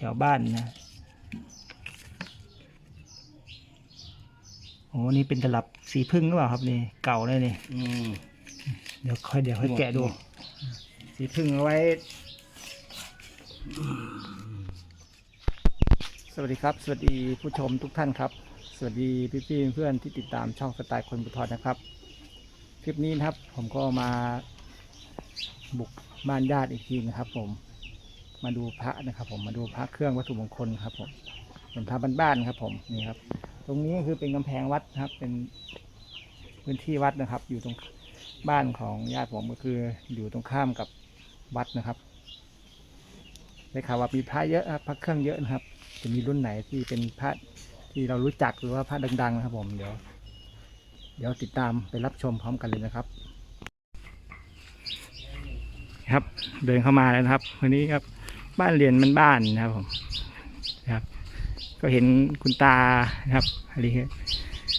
ถวบ้านนะโอ้นี่เป็นตลับสีพึ่งหรือเปล่าครับนี่เก่าเลยนี่อืมเดี๋ยวค่อยเดี๋ยวค่อยแกะดู สีพึ่งเอาไว้ สวัสดีครับ สวัสดีผู้ชมทุกท่านครับ สวัสดีพี่พี่ๆเพื่อนๆที่ติดตามช่องสไตล์คนบุทรนะครับ คลิปนี้นะครับ ผมก็มาบุกบ้านญาติอีกทีนะครับผม มาดูพระนะครับ ผมมาดูพระเครื่องวัตถุมงคลครับ ผมเป็นพระบ้านๆครับ ผมนี่ครับ ตรงนี้คือเป็นกำแพงวัดนะครับ เป็นพื้นที่วัดนะครับ อยู่ตรงบ้านของญาติผมก็คือ อยู่ตรงข้ามกับวัดนะครับได้ข่าวว่ามีพระเยอะครับพระเครื่องเยอะนะครับ จะมีรุ่นไหนที่เป็นพระที่เรารู้จักหรือว่าพระดัง ๆ นะครับ ผมเดี๋ยว เดี๋ยวติดตามไปรับชมพร้อมกันเลยนะครับ ครับ เดินเข้ามาแล้วนะครับวันนี้ครับ บ้านเรียนมันบ้านนะครับผมนะครับ ก็เห็นคุณตานะครับอะไรเงี้ย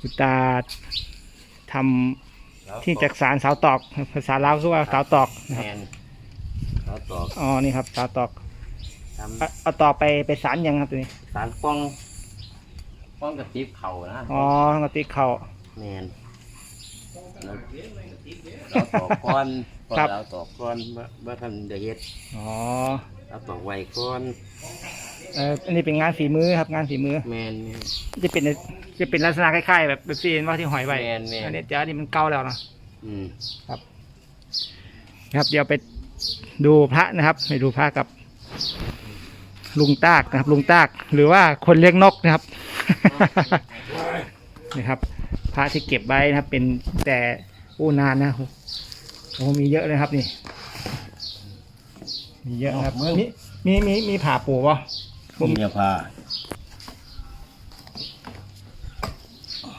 คุณตาทำที่จักสารสาวตอกภาษาลาวคือว่าสาวตอกนะแมครับนเขาตอกอ๋อนี่ครับสาวตอกทเอาเอาตอกไปไปสารยังครับตัวนี้ำสารป้องป้องกระติบเข่านะอ๋อกระติกเขาแมนแล้วเราตอกก้อนก่อนครับเราตอกก้อนเมื่อเมื่อทันเดือเฮ็ดอ๋อเราตอกไว้ก้อนเอออันนี้เป็นงานฝีมือครับงานฝีมือ แมนแมนจะเป็นจะเป็นลักษณะคล้ายๆแบบแบบซีนว่าที่หอยไว้แม่นแม่น อันนี้จ้านี่มันเก่าแล้วเนาะอืมครับ เดี๋ยวไปดูพระนะครับไปดูพระกับ ลุงตากนะครับ ลุงตาก หรือว่าคนเลี้ยงนกนะครับ นะครับ พระที่เก็บไว้นะครับ เป็นแต่อู้นานนะโอ้มีเยอะเลยครับนี่ มีเยอะนะครับมีมีมีมีผ่าปูป่ะผมจะพา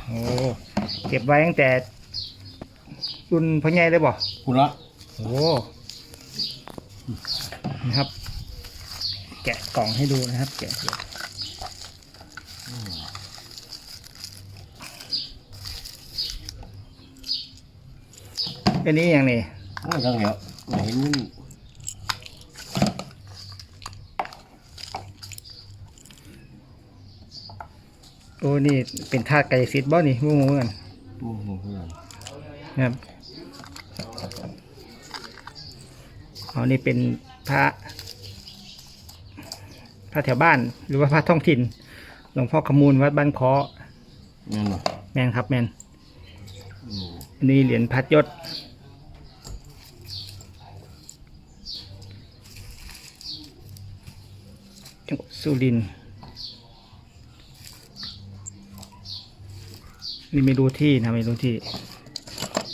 โอ้เก็บไว้ตั้งแต่รุ่นพ่อใหญ่เลยบ่คุณละโอ้นะครับ แกะกล่องให้ดูนะครับ แกะดูอันนี้อย่างนี้โอ้ยจังเหลียวไม่เห็น โอ้นี่เป็นธาตุไก่สิทธิ์บ่นี่งูงูกันโอ้โหเพื่อนนะครับเอานี่เป็นพระพระแถวบ้าน หรือว่าพระท้องถิ่นหลวงพ่อขมูลวัดบ้านเคาะนั่นเหรอแมนครับแมนอืมอันนี้เหรียญพัดยศจังหวัดสุรินทร์ นี่ไม่รู้ที่นะไม่รู้ที่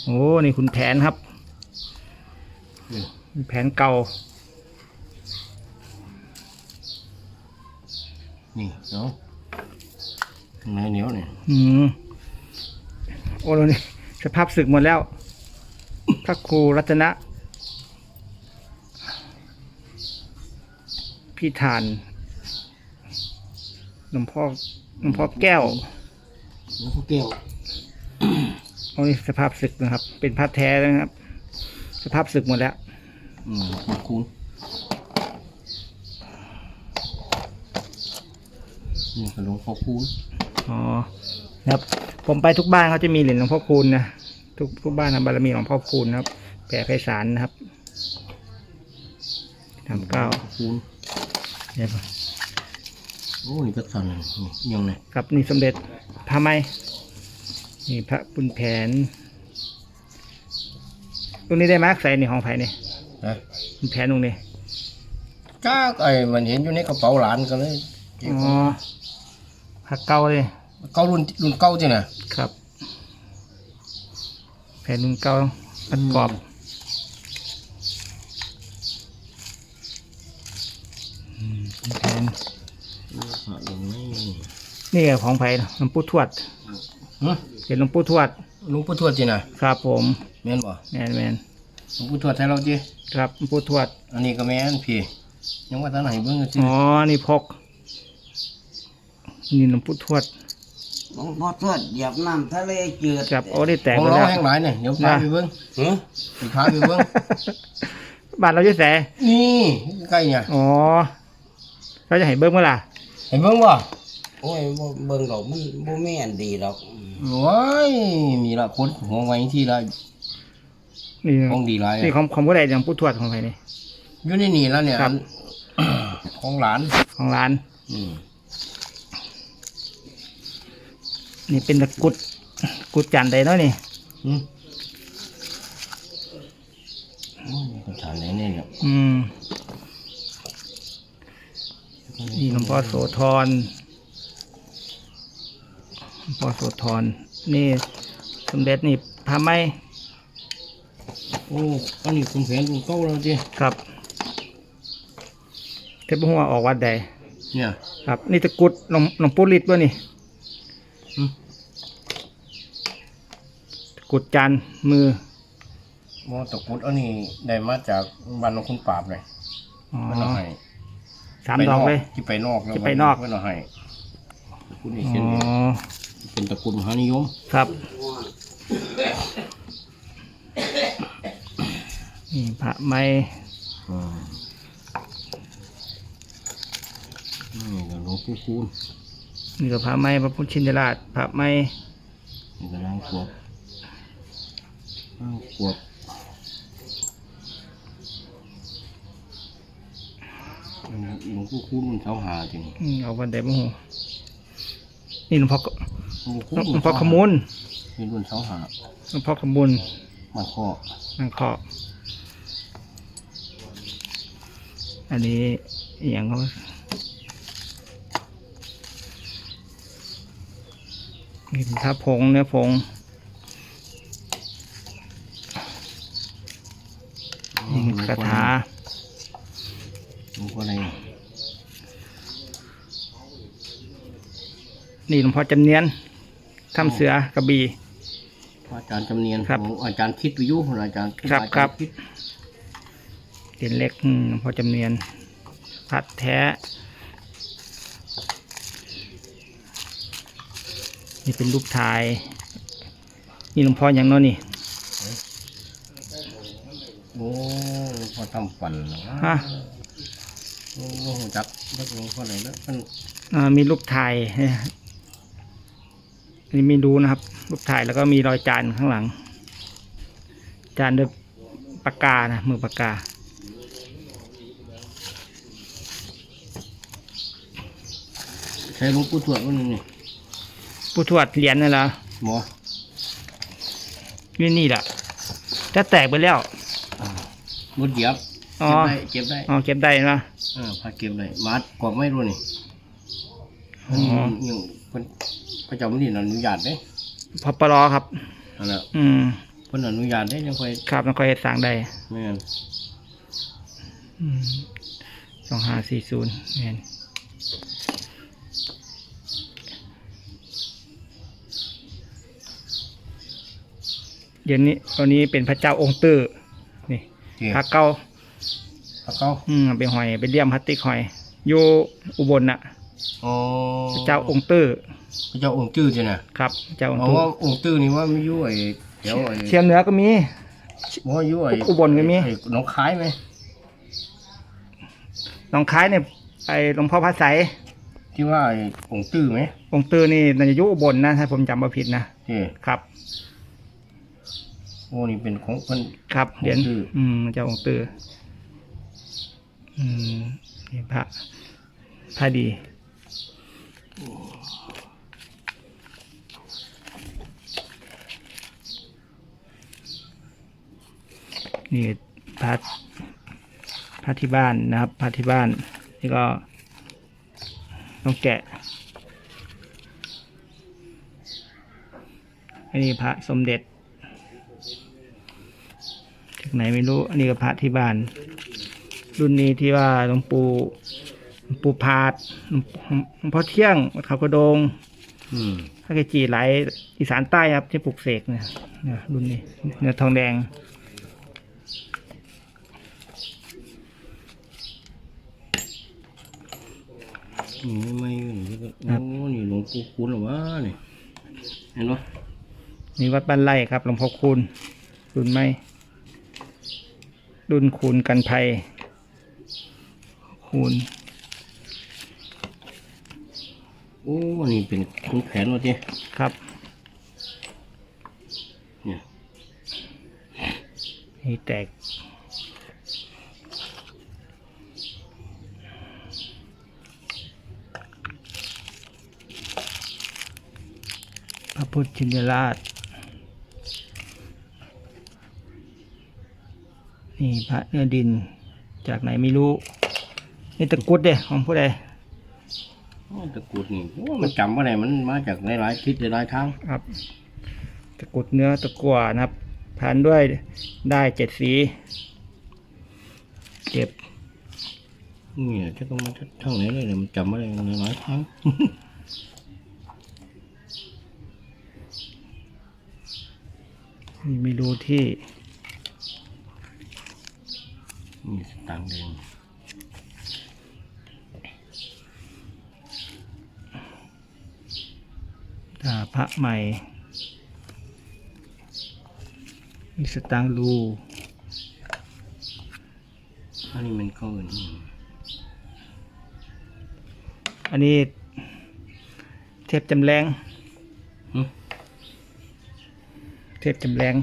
โอ้นี่คุณแผนครับนี่คุณแผนเก่า นี่เนาะเนื้อเหนียวเนี่ยอืมโอ้โหนี่สภาพศึกหมดแล้ว พระครูรัตนะ พี่ฐานหลวงพ่อหลวงพ่อแก้ว แล้วก็แก้วโอ้นี่สภาพศึกนะครับ เป็นพระแท้นะครับ สภาพศึกหมดแล้ว อืมขอบคุณนี่ขนมขอบคุณอ๋อนะครับผมไปทุกบ้านเขาจะมีเหรียญหลวงพ่อคูณนะทุกทุกบ้านทำบารมีหลวงพ่อคูณนะครับแผ่ไพศาลนะครับทำเก้าขอบคุณเดี๋ยวก่อน โอ้นี่ก็สั่นนี่ยังไงกับนี่สมเด็จพระไหมนี่พระปุณแผนตรงนี้ได้มาร์กใส่ในห้องไผ่นี่ฮะปุณแผนตรงนี้จ้าไอ้มันเห็นอยู่ในกระเป๋าหลานกันเลยอ๋อพระเก่าเลยเก่ารุ่นรุ่นเก่าจ้ะน่ะครับ แผ่นรุ่นเก่าประกอบอืมปุณแผนผ่าลงนี่ นี่ก็ของไผ่หลวงปู่ทวดฮะเป็นหลวงปู่ทวด หลุงปู่ทวดจ้ะน่ะครับผมแม่นบ่แมนแมนหลุงปู่ทวดให้เราจีครับหลวงปู่ทวด อันนี้ก็แม่นพี่ยังว่าตาไหนเบิ่งสิอ๋อ นี่พก นี่หลวงปู่ทวด หลวงพ่อทวดเหยียบน้ำทะเลจืดครับโอ้ได้แตกของไปเราแล้ว แห้งหลายเนี่ยเดี๋ยวพาไปเบิ่งหือสิพาไปเบิ่งบ้านเราอยู่แสนี่ใกล้เนี่ยอ๋อ เราจะให้เบิ้งเมื่อไหร่เห็นเบิ่งบ่ โอ้ยบ่เบิ่งดอกมันบ่แม่นดีดอกโอ้ยมีละคนหัวไว้ที่ละนี่ของดีหลายนี่อะของของผู้ใดอย่างผู้ทวดของใครนี่ อยู่ในนี่แล้วเนี่ยครับของหลาน ของร้าน อืมนี่เป็นตะกรุดกุดจันใดเนาะนี่ อืมโอ้ยคนฐานไหนเนี่ยเนี่ยอืมนี่หลวงพ่อโสธรหลวง พ่อโสธรนี่สมเด็จนี่พาไหมโอ้อันนี้คุณแผนคุณเก้าแล้วจีครับเทพหัวออกวัดใดเนี่ย ครับ นี่ตะกรุดหลวงหลวงปู่ฤทธิ์วะนี่อืม ตะกรุดจันทร์มือมอตะกรุดอันนี้ได้มาจากบ้านของคุณปราบเลยอ๋อเพื่อนเอาให้สามดอกเลย ที่ไปนอกแล้วที่ไปนอก เพื่อนเอาให้ตะกรุดนี่อ๋เช่นนี้อ เป็นตะกรุดมหานิยม ครับนี่พระไม้อืมนี่ก็หลวงปู่คูณนี่ก็พระไม้พระพุทธชินราชพระไม้นี่ก็ล้างขวบล้างขวบอืมหลวงปู่คูณมันเสาหาจริงอืมเอาวันใดบ้างหูนี่หลวงพ่อ หลวงปู่หลวงพ่อขมุนนี่รุ่นเสาหาหลวงพ่อขมุนมาข้อนั่งเคาะอันนี้อหย่างเขานี่เป็นพระผงเนื้อผงนี่คาถาหลวงพ่ออะไรนี่หลวงพ่อจำเนียน ทำเสือกระบี่พระอาจารย์จำเนียนครับของอาจารย์คิดวิยุของอาจารย์ครับอาจาย์ครับคิดเหรียญเล็กอืมหลวงพ่อจำเนียนพัดแท้ นี่เป็นรูปถ่าย นี่หลวงพ่ออย่างเน้อนี่โอ้หลวงพ่อทำฝันเหรอวะฮะโอ้จักจักหลวงพ่อไหนแล้วมันอ่ามีรูปถ่ายเนี่ยนี่ไม่รู้นะครับ รูปถ่ายแล้วก็มีรอยจานข้างหลัง จานด้วยปากกานะมือปากกา ใช้หลวงปู่ทวดวันนึงนี่ผู้ทวดเหรียญนั่นแหละหมอนี่นี่แหละจะแตกไปแล้วมุดเหยียบ อ๋อ เก็บได้ เก็บได้อ๋อเก็บได้นะเออพาเก็บได้มัดกรอบไม่รู้นี่ อ๋อมันยังเพิ่นพระเจ้ามันนี่อนุญาตเด้พอปลอครับนั่นแหละอืมเพิ่นอนุญาตได้ยังค่อยครับแล้วก็เฮ็ดสร้างได้แม่นสองห้าสี่ศูนย์เห็นเดี๋ยวนี้ตอนนี้เป็นพระเจ้าองค์ตื้อนี่เจ็บพระเก้าพระเก้าอืมไปหอยไปเลี่ยมพลาสติกหอย อยู่อุบลน่ะ อ๋อพระเจ้าองค์ตื้อพระเจ้าองค์ตื้อจ้ะน่ะครับพระเจ้าองค์เพราะตื้อว่าองค์ตื้อนี่ว่าไม่อยู่ไอ้เดี๋ยวไอ้เชียงเหนือก็มี ว่าอยู่ไอ้อุบลก็มีไอ้หนองคายไหมหนองคายเนี่ยไอหลวงพ่อพระไสยที่ว่าไอ้องค์ตื้อไหมองค์ตื้อนี่น่าจะอยู่อุบลนะถ้าผมจำไม่ผิดนะเจ้ครับ โอ้นี่เป็นของเพิ่น ครับเหรียญองค์ตื้ออืมเจ้าองค์ตื้ออืมนี่พระพระดี นี่พระพระที่บ้านนะครับพระที่บ้านนี่ก็ต้องแกะอันนี้พระสมเด็จจากไหนไม่รู้ อันนี้ก็พระที่บ้าน รุ่นนี้ที่ว่าหลวงปู่หลวงปู่พาดหลวงหลวงพ่อเที่ยงวัดเขากระโดงอืมพระเกจิหลายอีสานใต้ครับที่ปลูกเสกเนี่ยเนี่ยรุ่นนี้เนื้อทองแดง นี่ไม่อยู่นี่ก็โอ้นี่หลวงปู่คูณเหรอวะนี่เห็นปะนี่วัดบ้านไร่ครับหลวงพ่อคูณรุ่นไม่รุ่นคูณกันภัยคูณโอ้นี่เป็นคุณแผนวะจีครับเนี่ยนี่แตก ระพุทธชินราช นี่พระเนื้อดินจากไหนไม่รู้ นี่ตะกรุดเด้ของผู้ใดโอ้ตะกรุดนี่โอ้มันจำว่าไงมันมาจากหลายๆทิศหลายๆทางครับ ตะกรุดเนื้อตะกั่วนะครับพันด้วยได้เจ็ดสีเก็บเนี่ยจะต้องมาทางไหนเลยเนี่ยมันจำว่าไงหลายๆทาง นี่ไม่รู้ที่ นี่สตางค์แดงตาพระใหม่มีสตางค์รูอันนี้มันเข้าอื่นอีกอันนี้เทพจำแรงหึ เทพจำแรง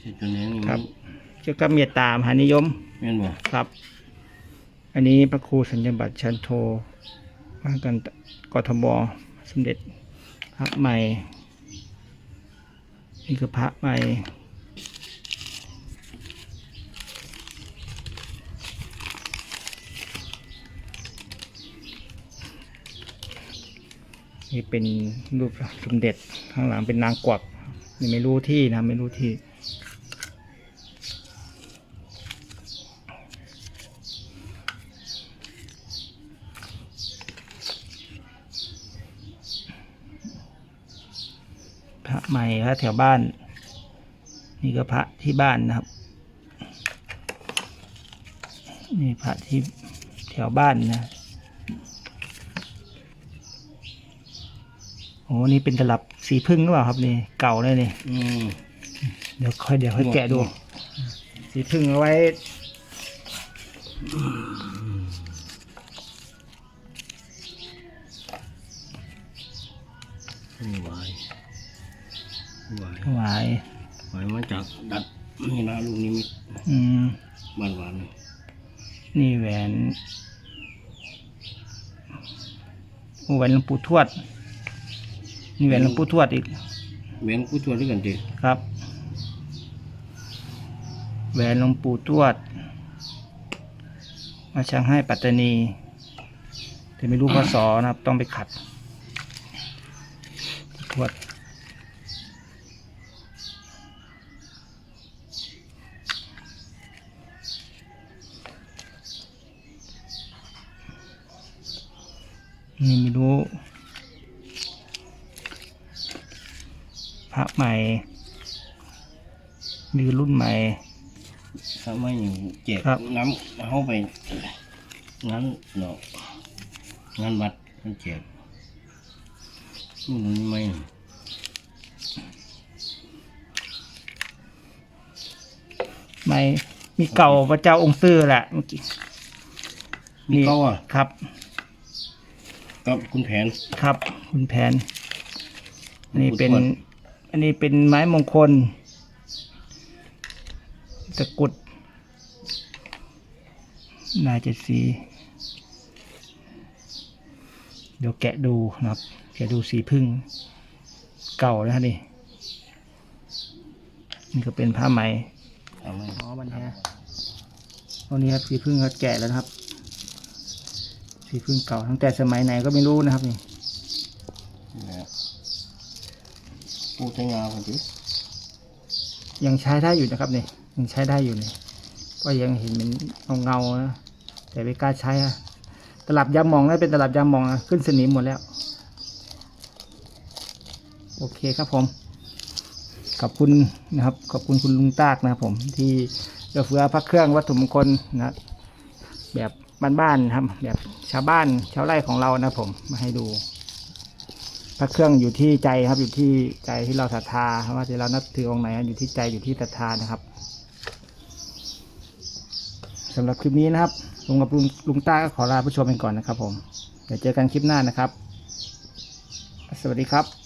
เห็ดตัวแดงนี่ครัมับนเจ้าก็เมตตามหานิยมแม่นบ่ครับ อันนี้พระครูสัญญบัตรชันโทมากันกทมสมเด็จพระใหม่นี่คือพระใหม่นี่เป็นรูปสมเด็จข้างหลังเป็นนางกวัก นี่ไม่รู้ที่นะ ไม่รู้ที่ พระใหม่พระแถวบ้าน นี่ก็พระที่บ้านนะครับ นี่พระที่แถวบ้านนะ โอ้นี่เป็นตลับสีพึ่งหรือเปล่าครับนี่เก่าเลยนี่อืมเดี๋ยวค่อยเดี๋ยวค่อยแกะดู สีพึ่งเอาไว้นี่วายหวายถวายหวายมาจากดัดนี่นะลูกนี้มิตอืมบ้านหวานนี่นี่แหวนโอ้แหวนหลวงปู่ทวด นี่แหวนหลวงปู่ทวดอีกแม่นกูชวนด้วยกันจีครับ แหวนหลวงปู่ทวด มาช่างให้ปัตตานี แต่ไม่รู้พศนะครับ ต้องไปขัด ทวด นี่ไม่รู้ ระใหม่มีรุ่นใหม่ ถ้าไม่อยู่แจกครับ น้ำเข้าไปงานเนาะงานวัดมันแจกนี่มันไม่ใหม่มีเก่าพระเจ้าองค์ซื่อแหละเมื่อกี้มีเขาอะครับ กับคุณแผน ครับ คุณแผนอันนี้เป็นทวด อันนี้เป็นไม้มงคล ตะกุดลายเจ็ดสีเดี๋ยวแกะดูนะครับ แกะดูสีพึ่งเก่าแล้วนี่ นี่ก็เป็นผ้าไหมอ๋อมันแฮะตอนนี้ครับสีพึ่งเขาแกะแล้วครับ สีพึ่งเก่าตั้งแต่สมัยไหนก็ไม่รู้นะครับนี่ ปูแตงาคนที่ยังใช้ได้อยู่นะครับนี่ยังใช้ได้อยู่นี่ก็ยังเห็นเป็นเงาเงาๆนะแต่ไม่กล้าใช้อะตลับยามองนะเป็นตลับยามองนะขึ้นสนิมหมดแล้ว โอเคครับผม ขอบคุณนะครับ ขอบคุณคุณลุงตากนะครับผมที่เอื้อเฟื้อพระเครื่องวัตถุมงคลนะแบบบ้านๆนะครับ แบบชาวบ้านชาวไร่ของเรานะผมมาให้ดู พระเครื่องอยู่ที่ใจครับ อยู่ที่ใจที่เราศรัทธาว่าที่เรานับถือองค์ไหนอยู่ที่ใจอยู่ที่ศรัทธานะครับสำหรับคลิปนี้นะครับลุงกับลุงลุงต้าก็ขอลาผู้ชมไปก่อนนะครับ ผมเดี๋ยวเจอกันคลิปหน้านะครับ สวัสดีครับ